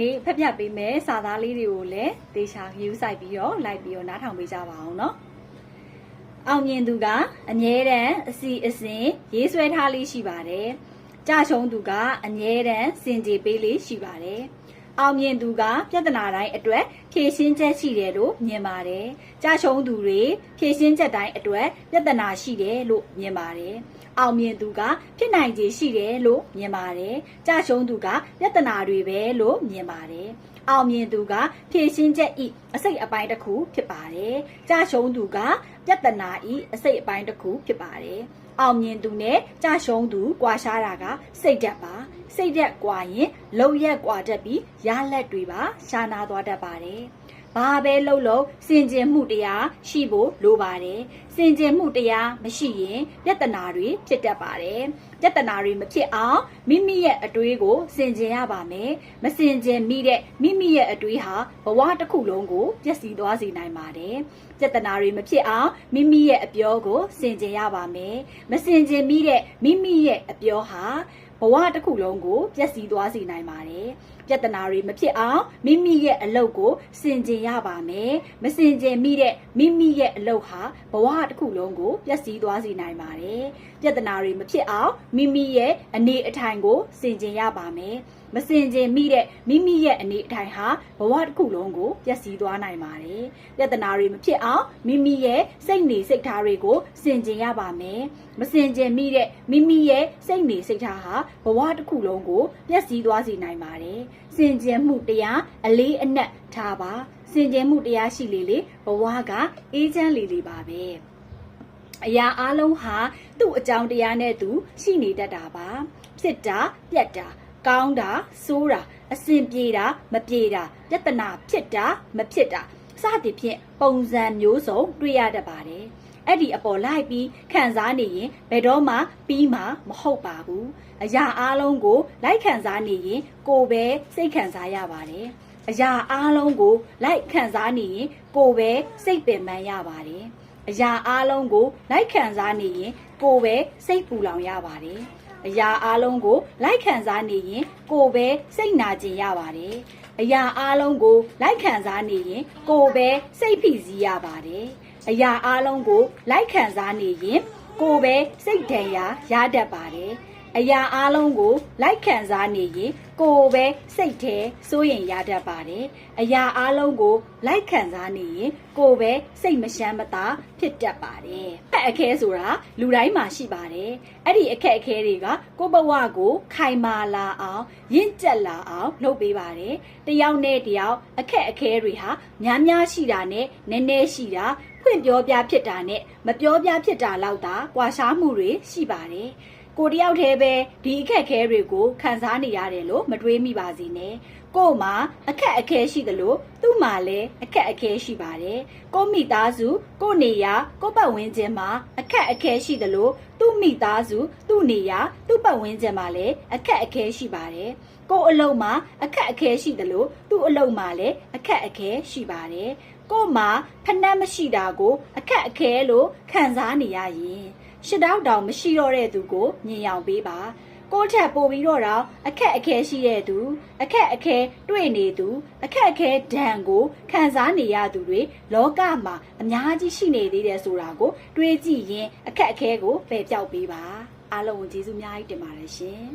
နေ့ဖက်ပြပေးမယ်စာသားလေးတွေကိုလည်းတေချာယူဆိုင်ပြီးတော့လိုက်ပြီးတော့နားထောင်ပေးကြပါအောင်နော်အောင်မြင်သူကအမြဲတမ်းအစီအစဉ်ရေးဆွဲထားလေးရှိပါတယ်ကြာရှုံးသူကအမြဲတမ်းစင်ကြေပေးလေးရှိပါတယ် အောင်မြင်သူကပြဿနာတိုင်းအတွက်ဖြေရှင်းချက်ရှိတယ်လို့မြင်ပါတယ်။ကြာရှုံးသူတွေဖြေရှင်းချက်တိုင်းအတွက်ပြဿနာရှိတယ်လို့မြင်ပါတယ်။အောင်မြင်သူကဖြစ်နိုင်ခြေရှိတယ်လို့မြင်ပါတယ်။ကြာရှုံးသူကပြဿနာတွေပဲလို့မြင်ပါတယ်။အောင်မြင်သူကဖြေရှင်းချက်ဤ အစိတ်အပိုင်းတစ်ခုဖြစ်ပါတယ်။ကြာရှုံးသူကပြဿနာဤအစိတ်အပိုင်းတစ်ခုဖြစ်ပါတယ်။အောင်မြင်သူနဲ့ကြာရှုံးသူကွာရှားတာကစိတ်ဓာတ်ပါစိတ်ဓာတ်ကွာရင်လုံရက်ကွာတတ်ပြီးရလက်တွေပါရှားနာသွားတတ်ပါတယ် ဘာပဲလှုပ်လို့စင်ကျင်မှုတရားရှိဖို့လိုပါတယ်စင်ကျင်မှုတရားမရှိရင်ပြဿနာတွေဖြစ်တတ်ပါတယ်ပြဿနာတွေမဖြစ်အောင်မိမိရဲ့အတွေးကိုစင်ကျင်ရပါမယ်မစင်ကျင်မိတဲ့မိမိရဲ့အတွေးဟာဘဝတစ်ခုလုံးကိုပျက်စီးသွားစေနိုင်ပါတယ်ပြဿနာတွေမဖြစ်အောင်မိမိရဲ့အပြောကိုစင်ကျင်ရပါမယ်မစင်ကျင်မိတဲ့မိမိရဲ့အပြောဟာ ဘဝတစ်ခုလုံးကိုပျက်စီးသွားစေနိုင်ပါတယ်ပြဿနာတွေမဖြစ်အောင်မိမိရဲ့အလုပ်ကိုစင်ကျင်ရပါမယ်မစင်ကျင်မိတဲ့မိမိရဲ့အလုပ်ဟာဘဝတစ်ခုလုံးကိုပျက်စီးသွားစေနိုင်ပါတယ်ပြဿနာတွေမဖြစ်အောင်မိမိရဲ့အနေအထိုင်ကိုစင်ကျင်ရပါမယ် မစင်ကျင်မိတဲ့မိမိရဲ့အနေအထိုင်ဟာဘဝတစ်ခုလုံးကိုပျက်စီးသွားနိုင်ပါတယ်ပြဿနာတွေမဖြစ်အောင်မိမိရဲ့စိတ်နေစိတ်ထားတွေကိုစင်ကျင်ရပါမယ်မစင်ကျင်မိတဲ့မိမိရဲ့စိတ်နေစိတ်ထားဟာဘဝတစ်ခုလုံးကိုပျက်စီးသွားစေနိုင်ပါတယ်စင်ကြင်မှုတရားအလေးအနက်ထားပါစင်ကြင်မှုတရားရှိလေလေဘဝကအေးချမ်းလေလေပါပဲအရာအလုံးဟာသူ့အကြောင်းတရားနဲ့သူရှိနေတတ်တာပါဖြစ်တာပြက်တာ ကောင်းတာဆိုးတာအစဉ်ပြေတာမပြေတာပြဿနာဖြစ်တာမဖြစ်တာစသည်ဖြင့်ပုံစံမျိုးစုံတွေ့ရတတ်ပါတယ်အဲ့ဒီအပေါ်လိုက်ပြီးခံစားနေရင်ဘယ်တော့မှပြီးမှမဟုတ်ပါဘူးအရာအလုံးကို လိုက်ခံစားနေရင် ကိုယ်ပဲစိတ်ခံစားရပါတယ်အရာအလုံးကို လိုက်ခံစားနေရင်ကိုယ်ပဲစိတ်ပင်ပန်းရပါတယ်အရာအလုံးကို လိုက်ခံစားနေရင်ကိုယ်ပဲစိတ်ပူလောင်ရပါတယ် အရာအလုံးကိုလိုက်ခံစားနေရင်ကိုယ်ပဲစိတ်နာကျင်ရပါတယ်အရာအလုံးကိုလိုက်ခံစားနေရင်ကိုယ်ပဲစိတ်ဖိစီးရပါတယ်အရာအလုံးကိုလိုက်ခံစားနေရင်ကိုယ်ပဲစိတ်ဒဏ်ရာရတတ်ပါတယ် အရာအလုံးကို လိုက်ခံစားနေရင်ကိုယ်ပဲစိတ်ထဲစိုးရင်ရတတ်ပါတယ်အရာအလုံးကို လိုက်ခံစားနေရင်ကိုယ်ပဲစိတ်မရှမ်းမသာဖြစ်တတ်ပါတယ်အခက်အခဲဆိုတာလူတိုင်းမှာရှိပါတယ်အဲ့ဒီအခက်အခဲတွေကကိုယ့်ဘဝကို ခိုင်မာလာအောင်ရင့်ကျက်လာအောင်လုပ်ပေးပါတယ်တယောက်နဲ့တယောက်အခက်အခဲတွေဟာများများရှိတာနဲ့နည်းနည်းရှိတာဖွင့်ပြောပြဖြစ်တာနဲ့မပြောပြဖြစ်တာလောက်သာကွာခြားမှုတွေရှိပါတယ် ကိုတယောက်တည်းပဲဒီအခက်အခဲတွေကိုခံစားနေရတယ်လို့မတွေးမိပါစေနဲ့ကို့မှာအခက်အခဲရှိသလိုသူ့မှာလည်းအခက်အခဲရှိပါတယ်ကို့မိသားစုကို့နေရာကို့ပတ်ဝန်းကျင်မှာအခက်အခဲရှိသလိုသူ့မိသားစုသူ့နေရာသူ့ပတ်ဝန်းကျင်မှာလည်းအခက်အခဲရှိပါတယ်ကို့အလုံးမှာအခက်အခဲရှိသလိုသူ့အလုံးမှာလည်းအခက်အခဲရှိပါတယ်ကို့မှာဖနှက်မရှိတာကို အခက်အခဲလို့ခံစားနေရရင် ရှစ်တောက်တောင်မရှိတော့တဲ့သူကိုမြင်အောင်ပေးပါကိုယ့်ထက်ပိုပြီးတော့တော့အခက်အခဲရှိတဲ့သူအခက်အခဲတွေ့နေသူအခက်အခဲဒဏ်ကိုခံစားနေရသူတွေလောကမှာအများကြီးရှိနေသေးတယ်ဆိုတာကို တွေးကြည့်ရင်အခက်အခဲကိုပယ်ပြောက်ပေးပါအားလုံးကိုကျေးဇူးအများကြီးတင်ပါတယ်ရှင်